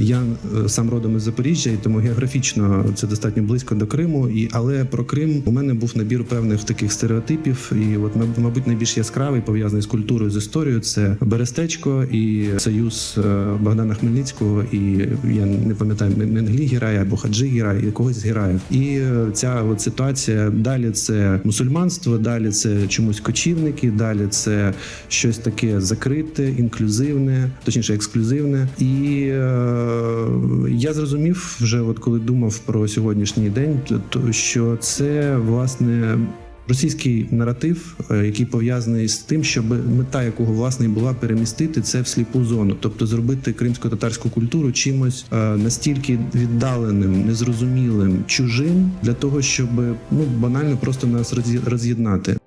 Я е, сам родом із Запоріжжя, і тому географічно це достатньо близько до Криму. І але про Крим у мене був набір певних таких стереотипів. І от маб- мабуть найбільш яскравий пов'язаний з культурою з історією. Це Берестечко і союз е, Богдана Хмельницького. І я не пам'ятаю Менглі Гірая або Хаджи Гірай, і когось з. І е, ця от ситуація далі це мусульманство, далі це чомусь кочівники, далі це щось таке закрите, інклюзивне, точніше ексклюзивне. І я зрозумів вже, от коли думав про сьогоднішній день, то- що це власне. Російський наратив, е, який пов'язаний з тим, щоб мета якого власне була перемістити це в сліпу зону, тобто зробити кримсько-татарську культуру чимось е, настільки віддаленим, незрозумілим, чужим для того, щоб ну банально просто нас роз'є- роз'єднати.